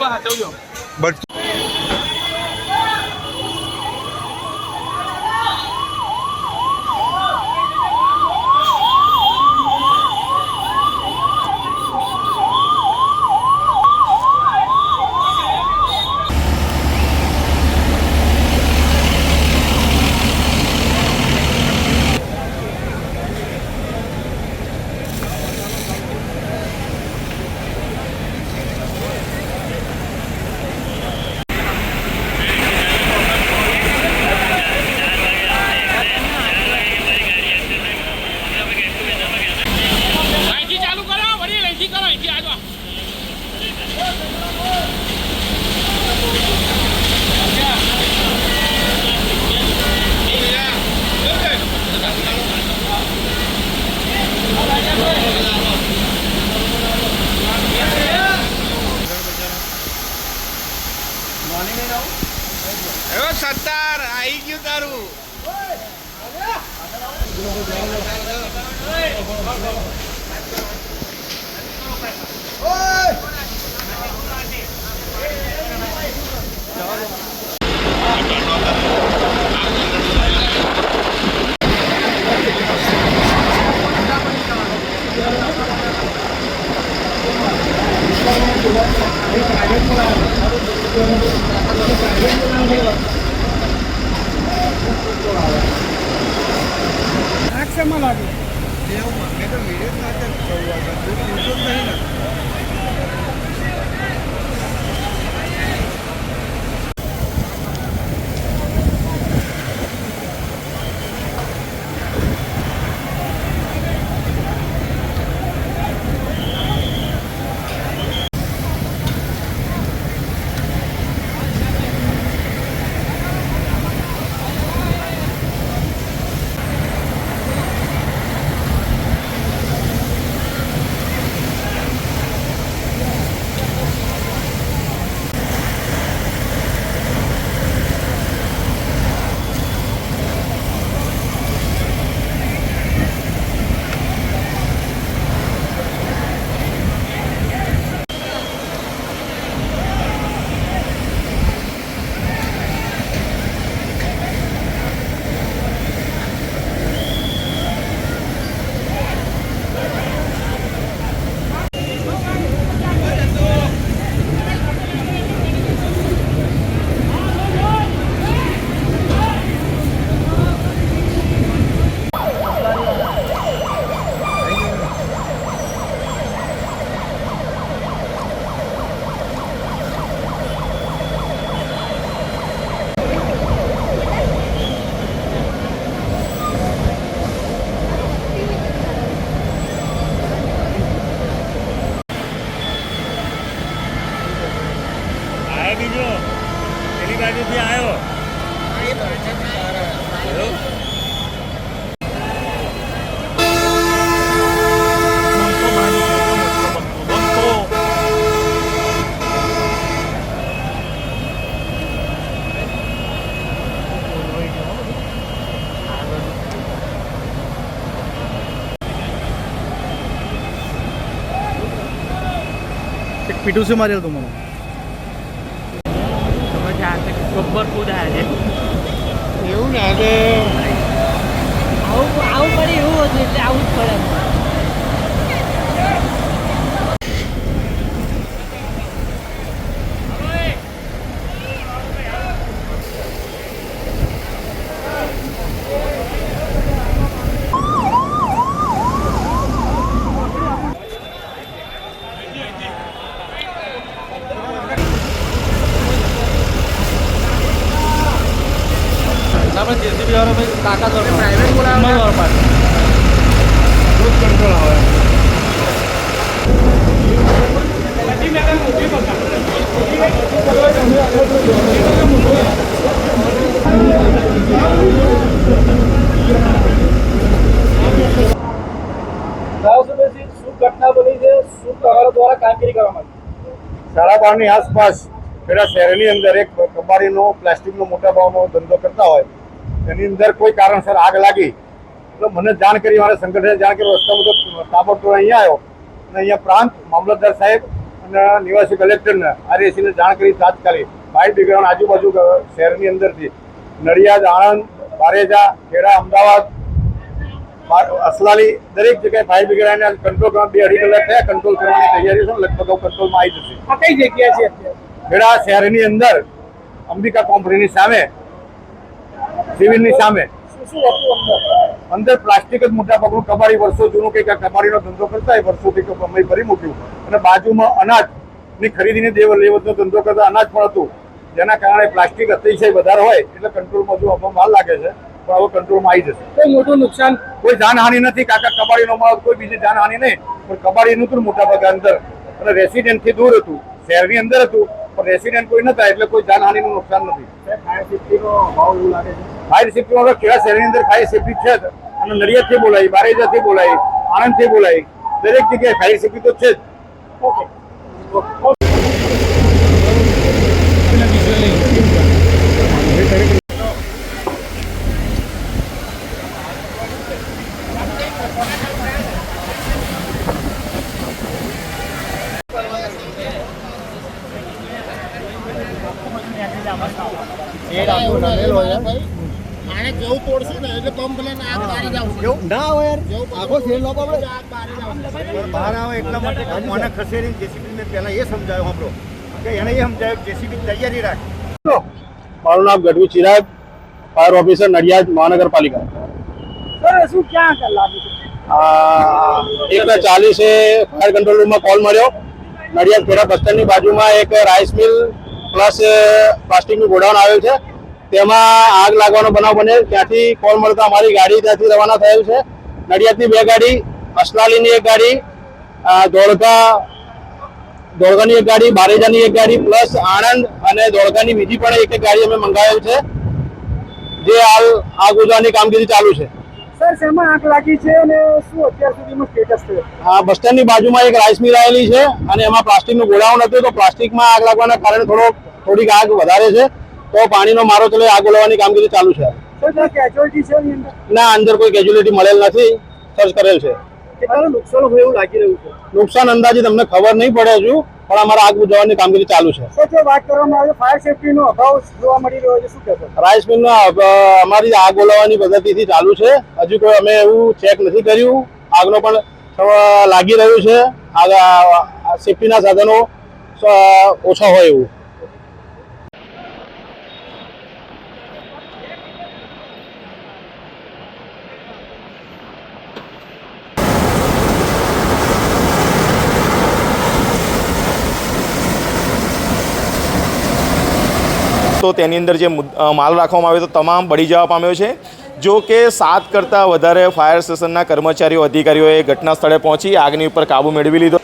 હું એવો સત્તાર આવી ગયું તારું. આવ્યો ಪಿಟುಸಿ ಮಾರಿಲ್ಲ ತುಂಬ ગબ્બર કૂદ આજે એવું ને આવું આવું પડે એવું હતું એટલે આવું જ પડે. આપણે જેસીબી વાળો ભાઈ કાકા તો પ્રાઇવેટ બોલાવે કંટ્રોલ આવે શું ઘટના બની છે શું તમારા દ્વારા કામગીરી કરવામાં આવી સાડા બારની આસપાસ પેલા શહેરની અંદર એક કબાડીનો પ્લાસ્ટિકનો મોટા ભાવનો ધંધો કરતા હોય એની અંદર કોઈ કારણસર આગ લાગી. તો મને જાણ કરી મારા સંગઠને જાણ કરી રસ્તામાં બધો તાબડતોડ અહીંયા આવ્યો. અને અહીંયા પ્રાંત મામલતદાર સાહેબ અને નિવાસી કલેક્ટરને આરએસીને જાણ કરી તાત્કાલિક ફાયર બ્રિગેડ આજુબાજુ શહેરની અંદરથી નડિયાદ આણંદ બારેજા ખેડા અમદાવાદ અસલાલી દરેક જગ્યાએ ફાયર બ્રિગેડ કંટ્રોલ કરવા બે અઢી કલાક થયા. કંટ્રોલ કરવાની તૈયારી છે લગભગ કંટ્રોલમાં આવી જશે. કઈ જગ્યા છે ખેડા શહેરની અંદર અંબિકા કંપનીની સામે સિવિલની સામે. શું શું હતું અંદર? પ્લાસ્ટિક જ મોટા ભાગનું કબાડી વર્ષો જૂનું કે કબાડીનો ધંધો કરતા હોય વર્ષોથી અમે ભરી મૂક્યું. અને બાજુમાં અનાજની ખરીદીને દેવ લેવતનો ધંધો કરતા અનાજ પણ હતું. જેના કારણે પ્લાસ્ટિક અતિશય વધારે હોય એટલે કંટ્રોલમાં જો આપવા વાર લાગે છે પણ હવે કંટ્રોલમાં આવી જશે. કોઈ મોટું નુકસાન? કોઈ જાનહાનિ નથી કાકા કબાડીનો માલ કોઈ બીજી જાનહાનિ નહીં પણ કબાડીનું હતું મોટા ભાગે અંદર. અને રેસિડેન્ટથી દૂર હતું શહેરની અંદર હતું પણ રેસિડેન્ટ કોઈ નતા એટલે કોઈ જાનહાનિનું નુકસાન નથી. ફાયર સેફ્ટીનો ભાવ કેવા શહેરની અંદર ફાયર સેફ્ટી છે જ. અને નડિયાદથી બોલાય બારેજાથી બોલાય આણંદથી બોલાય દરેક જગ્યાએ ફાયર સેફ્ટી તો છે જ. ઓકે. બહાર આવે એટલા માટે મને ખસેરીને જેસીબી જેસીબીને પહેલા એ સમજાયો આપણો કે એને એ સમજાયો જેસીબી તૈયારી રાખ. મારું નામ ગઢવી ચિરાગ ફાયર ઓફિસર નડિયાદ મહાનગરપાલિકા. સર શું ક્યાં લાગે આ ચાલીસે ફાયર કંટ્રોલ રૂમમાં કોલ મળ્યો. નડિયાદ ખેડા બસ સ્ટેન્ડની બાજુમાં એક રાઈસ મિલ પ્લસ પ્લાસ્ટિકનું ગોડાઉન આવ્યું છે. તેમાં આગ લાગવાનો બનાવ બને ત્યાંથી કોલ મળતા અમારી ગાડી ત્યાંથી રવાના થયેલ છે. નડિયાદની બે ગાડી અસલાલીની એક ગાડી ધોળકા ધોળકાની એક ગાડી બારેજાની એક ગાડી પ્લસ આણંદ અને ધોળકાની બીજી પણ એક એક ગાડી અમે મંગાવેલ છે જે હાલ આગ ઉજવાની કામગીરી ચાલુ છે. સર લાગી છે અને શું અત્યાર સુધીમાં સ્ટેટસ છે? આ બસ સ્ટેન્ડની બાજુમાં એક રાઈસ મિલ આવેલી છે અને એમાં પ્લાસ્ટિકનું ગોડાઉન હતું તો પ્લાસ્ટિકમાં આગ લાગવાના કારણે થોડો થોડીક આગ વધારે છે. તો પાણીનો મારો ચલો આગ ઓલવવાની કામગીરી ચાલુ છે. ના અંદર કોઈ કેજ્યુલિટી મળેલ નથી. સર્ચ કરેલ છે. નુકસાન એવું લાગી રહ્યું છે? નુકસાન અંદાજે તમને ખબર નહીં પડે હજુ પણ અમારા આગ બુઝાવવાની કામગીરી ચાલુ છે. વાત કરવામાં આવે ફાયર સેફ્ટીનો અમારી આગ ઓલવવાની પદ્ધતિથી ચાલુ છે. હજુ કોઈ અમે એવું ચેક નથી કર્યું. આગનો પણ લાગી રહ્યું છે. આગ સેફ્ટીના સાધનો ઓછા હોય એવું. તો તેની અંદર જે માલ રાખવામાં આવ્યો તો તમામ બળી જવા પામ્યો છે. જો કે સાત કરતાં વધારે ફાયર સ્ટેશનના કર્મચારીઓ, અધિકારીઓએ ઘટના સ્થળે પહોંચી આગની ઉપર કાબુ મેળવી લીધો.